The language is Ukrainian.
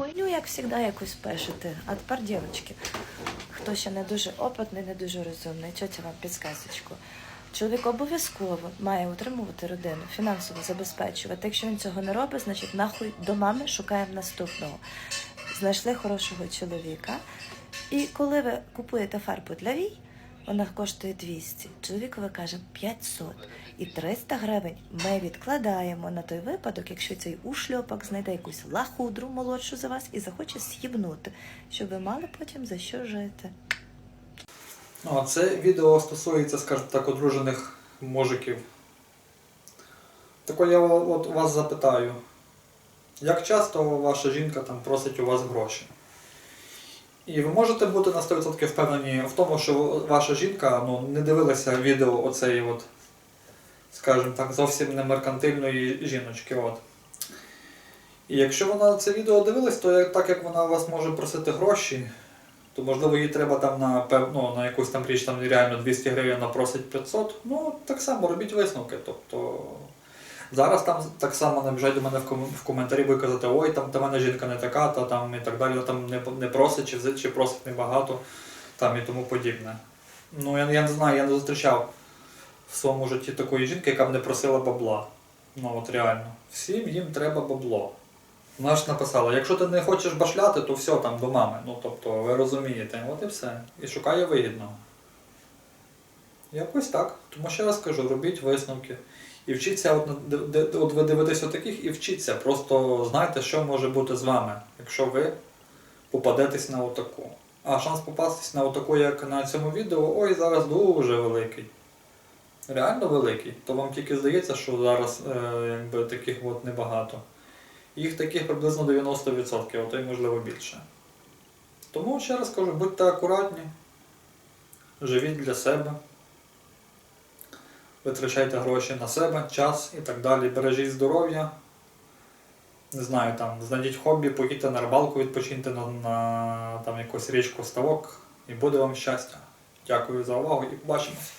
хуйню, як завжди, якусь пишете. А тепер, дівчатки, хто ще не дуже опитний, не дуже розумний, тетя вам підсказочку. Чоловік обов'язково має утримувати родину, фінансово забезпечувати. Якщо він цього не робить, значить нахуй до мами шукаємо наступного. Знайшли хорошого чоловіка. І коли ви купуєте фарбу для вій, вона коштує 200. Чоловікові каже 500. І 300 гривень ми відкладаємо на той випадок, якщо цей ушльопок знайде якусь лахудру молодшу за вас і захоче з'їбнути, щоб ви мали потім за що жити. Ну, а це відео стосується, скажімо так, одружених мужиків. Так я от вас запитаю, як часто ваша жінка там просить у вас гроші? І ви можете бути на 100% впевнені в тому, що ваша жінка ну, не дивилася відео оцеї, от, скажімо так, зовсім не меркантильної жіночки. От. І якщо вона це відео дивилась, то так як вона у вас може просити гроші, то можливо їй треба там на ну, на якусь там річ там реально 200 гривень вона просить 500, ну так само робіть висновки. Тобто зараз там так само набіжать до мене в, ком- в коментарі будуть казати, ой, там та мене жінка не така, та там і так далі, там не, не просить, чи, чи просить небагато, там і тому подібне. Ну я, я не знаю, я не зустрічав в своєму житті такої жінки, яка б не просила бабла. Ну от реально. Всім їм треба бабло. Вона ж написала, якщо ти не хочеш башляти, то все там до мами. Ну тобто, ви розумієте, от і все. І шукає вигідного. Якось так. Тому ще раз кажу, робіть висновки. І вчіться, от, от ви дивитесь отаких і вчіться. Просто знайте, що може бути з вами, якщо ви попадетесь на отаку. А шанс попастись на отаку, як на цьому відео, ой, зараз дуже великий. Реально великий. То вам тільки здається, що зараз е, якби, таких от небагато. Їх таких приблизно 90%, а то й можливо більше. Тому ще раз кажу, будьте акуратні, живіть для себе, витрачайте гроші на себе, час і так далі. Бережіть здоров'я. Не знаю, там, знайдіть хобі, поїдьте на рибалку, відпочиньте на, на там, якусь річку ставок і буде вам щастя. Дякую за увагу і побачимось.